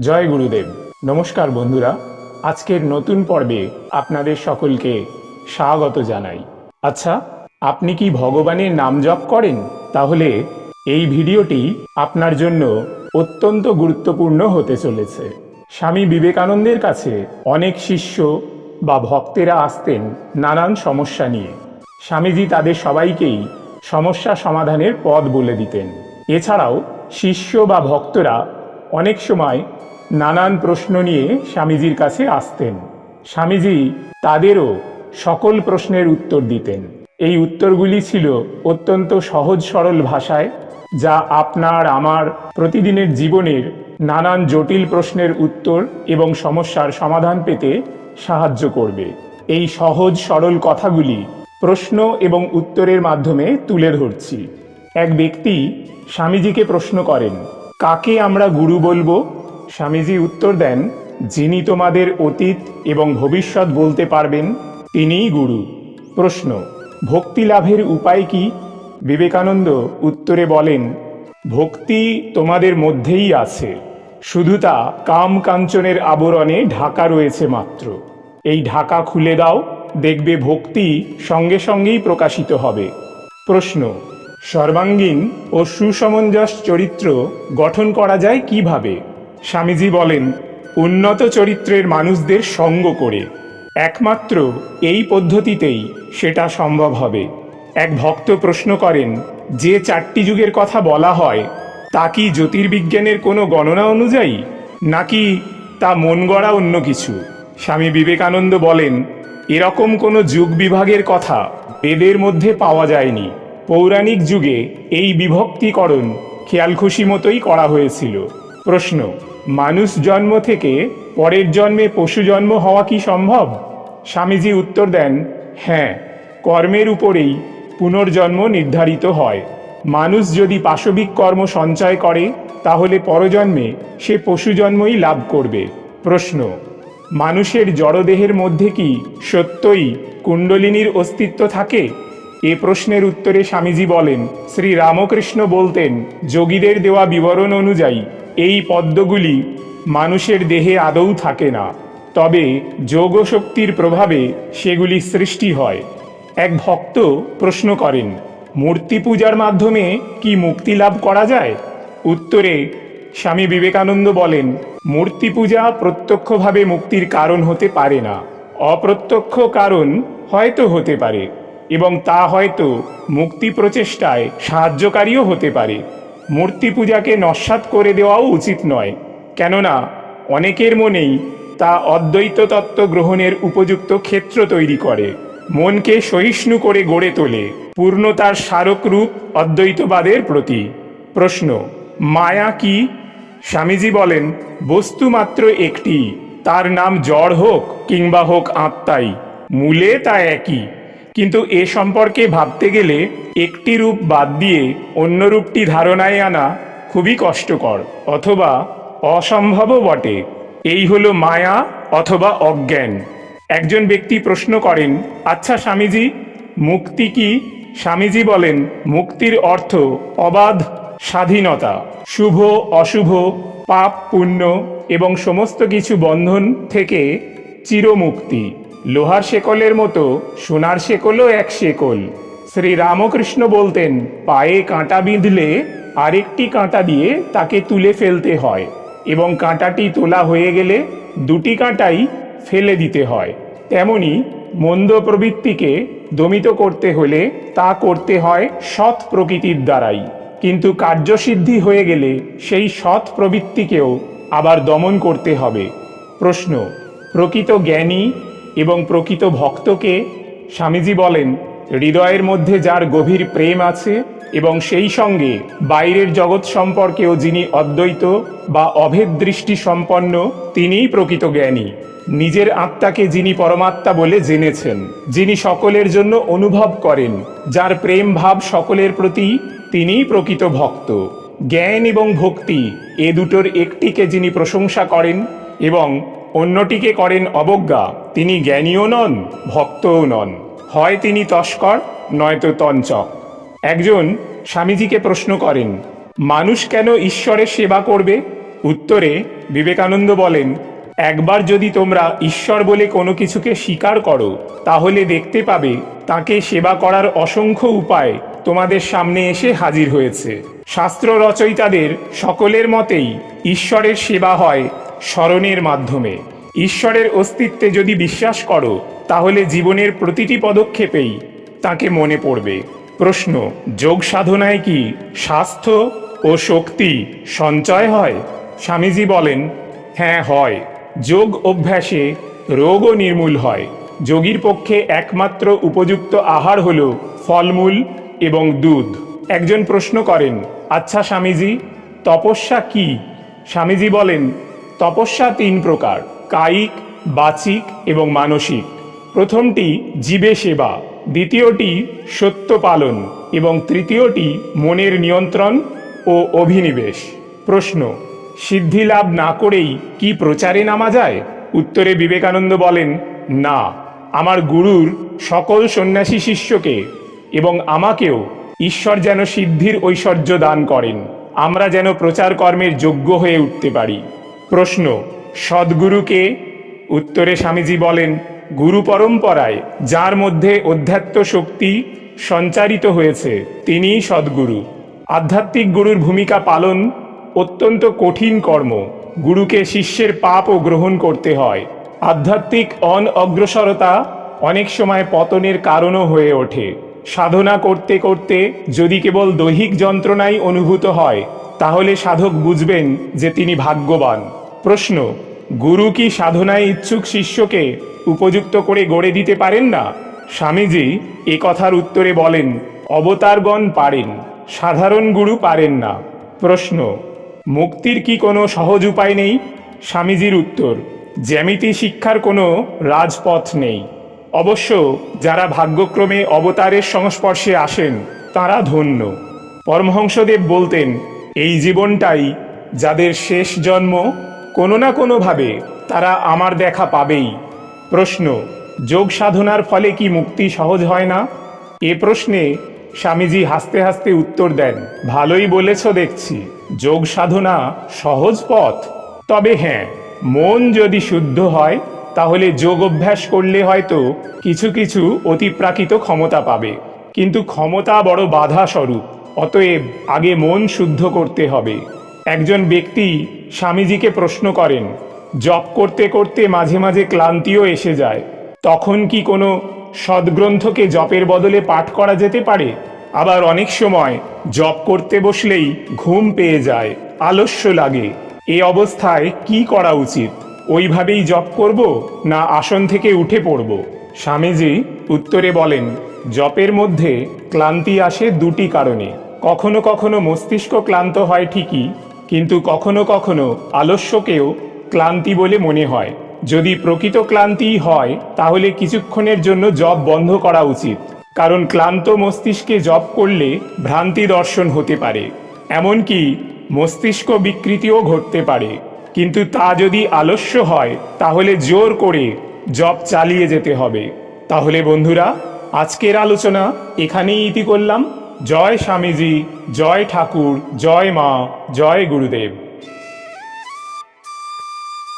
জয় গুরুদেব। নমস্কার বন্ধুরা, আজকের নতুন পর্বে আপনাদের সকলকে স্বাগত জানাই। আচ্ছা আপনি কি ভগবানের নাম জপ করেন? তাহলে এই ভিডিওটি আপনার জন্য অত্যন্ত গুরুত্বপূর্ণ হতে চলেছে। স্বামী বিবেকানন্দের কাছে অনেক শিষ্য বা ভক্তেরা আসতেন নানান সমস্যা নিয়ে। স্বামীজি তাদের সবাইকেই সমস্যা সমাধানের পথ বলে দিতেন। এছাড়াও শিষ্য বা ভক্তরা অনেক সময় নানান প্রশ্ন নিয়ে স্বামীজির কাছে আসতেন। স্বামীজি তাদেরও সকল প্রশ্নের উত্তর দিতেন। এই উত্তরগুলি ছিল অত্যন্ত সহজ সরল ভাষায়, যা আপনার আমার প্রতিদিনের জীবনের নানান জটিল প্রশ্নের উত্তর এবং সমস্যার সমাধান পেতে সাহায্য করবে। এই সহজ সরল কথাগুলি প্রশ্ন এবং উত্তরের মাধ্যমে তুলে ধরছি। এক ব্যক্তি স্বামীজিকে প্রশ্ন করেন, কাকে আমরা গুরু বলব? স্বামীজি উত্তর দেন, যিনি তোমাদের অতীত এবং ভবিষ্যৎ বলতে পারবেন, তিনিই গুরু। প্রশ্ন, ভক্তি লাভের উপায় কি? বিবেকানন্দ উত্তরে বলেন, ভক্তি তোমাদের মধ্যেই আছে, শুধু তা কাম কাঞ্চনের আবরণে ঢাকা রয়েছে মাত্র। এই ঢাকা খুলে দাও, দেখবে ভক্তি সঙ্গে সঙ্গেই প্রকাশিত হবে। প্রশ্ন, সর্বাঙ্গীন ও সুসমঞ্জস চরিত্র গঠন করা যায় কীভাবে? স্বামীজি বলেন, উন্নত চরিত্রের মানুষদের সঙ্গ করে। একমাত্র এই পদ্ধতিতেই সেটা সম্ভব হবে। এক ভক্ত প্রশ্ন করেন, যে চারটি যুগের কথা বলা হয়, তা কি জ্যোতির্বিজ্ঞানের কোনো গণনা অনুযায়ী, নাকি তা মন গড়া অন্য কিছু? স্বামী বিবেকানন্দ বলেন, এরকম কোনো যুগ বিভাগের কথা বেদের মধ্যে পাওয়া যায়নি। পৌরাণিক যুগে এই বিভক্তিকরণ খেয়াল খুশি মতোই করা হয়েছিল। প্রশ্ন মানুষ জন্ম থেকে পরের জন্মে পশু জন্ম হওয়া কি সম্ভব? স্বামীজি উত্তর দেন হ্যাঁ কর্মের উপরেই পুনর্জন্ম নির্ধারিত হয়। মানুষ যদি পাশবিক কর্ম সঞ্চয় করে, তাহলে পরজন্মে সে পশু জন্মই লাভ করবে। প্রশ্ন, মানুষের জড়দেহের মধ্যে কি সত্যই কুণ্ডলিনীর অস্তিত্ব থাকে? এ প্রশ্নের উত্তরে স্বামীজি বলেন শ্রী রামকৃষ্ণ বলতেন, যোগীদের দেওয়া বিবরণ অনুযায়ী এই পদ্মগুলি মানুষের দেহে আদৌ থাকে না, তবে যোগশক্তির প্রভাবে সেগুলি সৃষ্টি হয়। এক ভক্ত প্রশ্ন করেন, মূর্তি পূজার মাধ্যমে কি মুক্তি লাভ করা যায়? উত্তরে, স্বামী বিবেকানন্দ বলেন, মূর্তি পূজা প্রত্যক্ষভাবে মুক্তির কারণ হতে পারে না। অপ্রত্যক্ষ কারণ হয়তো হতে পারে এবং তা হয়তো মুক্তি প্রচেষ্টায় সাহায্যকারীও হতে পারে। মূর্তি পূজাকে নস্বাত করে দেওয়াও উচিত নয়। কেননা, অনেকের মনেই তা অদ্বৈত তত্ত্ব গ্রহণের উপযুক্ত ক্ষেত্র তৈরি করে। মনকে সহিষ্ণু করে গড়ে তোলে। পূর্ণতার স্মারক রূপ অদ্বৈতবাদের প্রতি। প্রশ্ন, মায়া কি? স্বামীজি বলেন, বস্তু মাত্র একটি। তার নাম জড় হোক কিংবা হোক আত্মাই। মূলে তা একই। কিন্তু এ সম্পর্কে ভাবতে গেলে একটি রূপ বাদ দিয়ে অন্য রূপটি ধারণায় আনা খুবই কষ্টকর অথবা অসম্ভবও বটে। এই হলো মায়া অথবা অজ্ঞান। একজন ব্যক্তি প্রশ্ন করেন আচ্ছা স্বামীজি, মুক্তি কি? স্বামীজি বলেন, মুক্তির অর্থ অবাধ স্বাধীনতা, শুভ, অশুভ, পাপ, পুণ্য এবং সমস্ত কিছু বন্ধন থেকে চিরমুক্তি। লোহার শেকলের মতো, সোনার শেকলও এক শেকল। শ্রী রামকৃষ্ণ বলতেন, পায়ে কাঁটা বিঁধলে আরেকটি কাঁটা দিয়ে তাকে তুলে ফেলতে হয় এবং কাঁটাটি তোলা হয়ে গেলে দুটি কাঁটাই ফেলে দিতে হয়। তেমনি মন্দ প্রবৃত্তিকে দমিত করতে হলে তা করতে হয় সৎ প্রকৃতির দ্বারাই। কিন্তু কার্যসিদ্ধি হয়ে গেলে সেই সৎ প্রবৃত্তিকেও আবার দমন করতে হবে। প্রশ্ন, প্রকৃত জ্ঞানী এবং প্রকৃত ভক্তকে স্বামীজি বলেন, হৃদয়ের মধ্যে যার গভীর প্রেম আছে এবং সেই সঙ্গে বাইরের জগৎ সম্পর্কেও যিনি অদ্বৈত বা অভেদ দৃষ্টি সম্পন্ন, তিনিই প্রকৃত জ্ঞানী। নিজের আত্মাকে যিনি পরমাত্মা বলে জেনেছেন, যিনি সকলের জন্য অনুভব করেন, যার প্রেম ভাব সকলের প্রতি, তিনিই প্রকৃত ভক্ত। জ্ঞান এবং ভক্তি এ দুটোর একটিকে যিনি প্রশংসা করেন এবং অন্যটিকে করেন অবজ্ঞা। তিনি জ্ঞানীও নন, ভক্তও নন। হয় তিনি তস্কর, নয়তো তঞ্চক। একজন স্বামীজিকে প্রশ্ন করেন, মানুষ কেন ঈশ্বরের সেবা করবে? উত্তরে বিবেকানন্দ বলেন, একবার যদি তোমরা ঈশ্বর বলে কোনো কিছুকে স্বীকার করো, তাহলে দেখতে পাবে তাকে সেবা করার অসংখ্য উপায় তোমাদের সামনে এসে হাজির হয়েছে। শাস্ত্র রচয়িতাদের সকলের মতেই ঈশ্বরের সেবা হয় স্মরণের মাধ্যমে। ঈশ্বরের অস্তিত্বে যদি বিশ্বাস করো, তাহলে জীবনের প্রতিটি পদক্ষেপেই তাকে মনে পড়বে। প্রশ্ন, যোগ সাধনায় কি স্বাস্থ্য ও শক্তি সঞ্চয় হয়? স্বামীজি বলেন হ্যাঁ হয়। যোগ অভ্যাসে রোগও নির্মূল হয়। যোগীর পক্ষে একমাত্র উপযুক্ত আহার হল ফলমূল এবং দুধ। একজন প্রশ্ন করেন আচ্ছা স্বামীজি, তপস্যা কি? স্বামীজি বলেন তপস্যা তিন প্রকার, কায়িক, বাচিক এবং মানসিক। প্রথমটি জীবে সেবা, দ্বিতীয়টি সত্য পালন এবং তৃতীয়টি মনের নিয়ন্ত্রণ ও অভিনিবেশ। প্রশ্ন, সিদ্ধি লাভ না করেই কি প্রচারে নামা যায়? উত্তরে বিবেকানন্দ বলেন, না, আমার গুরুর সকল সন্ন্যাসী শিষ্যকে এবং আমাকেও ঈশ্বর যেন সিদ্ধির ঐশ্বর্য দান করেন। আমরা যেন প্রচার কর্মের যোগ্য হয়ে উঠতে পারি। প্রশ্ন, সদ্গুরুকে? উত্তরে স্বামীজি বলেন, গুরু পরম্পরায়, যার মধ্যে অধ্যাত্ম শক্তি সঞ্চারিত হয়েছে, তিনিই সদ্গুরু। আধ্যাত্মিক গুরুর ভূমিকা পালন অত্যন্ত কঠিন কর্ম। গুরুকে শিষ্যের পাপও গ্রহণ করতে হয়। আধ্যাত্মিক অন অগ্রসরতা অনেক সময় পতনের কারণও হয়ে ওঠে। সাধনা করতে করতে যদি কেবল দৈহিক যন্ত্রণাই অনুভূত হয় তাহলে সাধক বুঝবেন যে তিনি ভাগ্যবান। প্রশ্ন, গুরু কি সাধনায় ইচ্ছুক শিষ্যকে উপযুক্ত করে গড়ে দিতে পারেন না? স্বামীজি এ কথার উত্তরে বলেন, অবতারগণ পারেন, সাধারণ গুরু পারেন না। প্রশ্ন, মুক্তির কি কোনো সহজ উপায় নেই? স্বামীজির উত্তর, জ্যামিতি শিক্ষার কোনো রাজপথ নেই। অবশ্য যারা ভাগ্যক্রমে অবতারের সংস্পর্শে আসেন, তারা ধন্য। পরমহংসদেব বলতেন এই জীবনটাই যাদের শেষ জন্ম কোনো না কোনোভাবে তারা আমার দেখা পাবেই। প্রশ্ন, যোগ সাধনার ফলে কি মুক্তি সহজ হয় না? এ প্রশ্নে স্বামীজি হাসতে হাসতে উত্তর দেন, ভালোই বলেছ দেখছি, যোগ সাধনা সহজ পথ। তবে হ্যাঁ মন যদি শুদ্ধ হয়, তাহলে যোগ অভ্যাস করলে হয়তো কিছু কিছু অতিপ্রাকৃত ক্ষমতা পাবে। কিন্তু ক্ষমতা বড় বাধা স্বরূপ অতএব আগে মন শুদ্ধ করতে হবে। একজন ব্যক্তি স্বামীজিকে প্রশ্ন করেন, জপ করতে করতে মাঝে মাঝে ক্লান্তিও এসে যায়, তখন কি কোনো সদ্গ্রন্থকে জপের বদলে পাঠ করা যেতে পারে? আবার অনেক সময় জপ করতে বসলেই ঘুম পেয়ে যায়, আলস্য লাগে। এ অবস্থায় কি করা উচিত? ওইভাবেই জপ করব না আসন থেকে উঠে পড়ব? স্বামীজি উত্তরে বলেন, জপের মধ্যে ক্লান্তি আসে দুটি কারণে। কখনো কখনো মস্তিষ্ক ক্লান্ত হয় ঠিকই, কিন্তু কখনো কখনো আলস্যকেও ক্লান্তি বলে মনে হয়। যদি প্রকৃত ক্লান্তি হয়, তাহলে কিছুক্ষণের জন্য জব বন্ধ করা উচিত। কারণ ক্লান্ত মস্তিষ্কে জব করলে ভ্রান্তি দর্শন হতে পারে। এমনকি মস্তিষ্ক বিকৃতিও ঘটতে পারে। কিন্তু তা যদি আলস্য হয়, তাহলে জোর করে জব চালিয়ে যেতে হবে। তাহলে বন্ধুরা, আজকের আলোচনা এখানেই ইতি করলাম। জয় স্বামীজি জয় ঠাকুর জয় মা জয় গুরুদেব।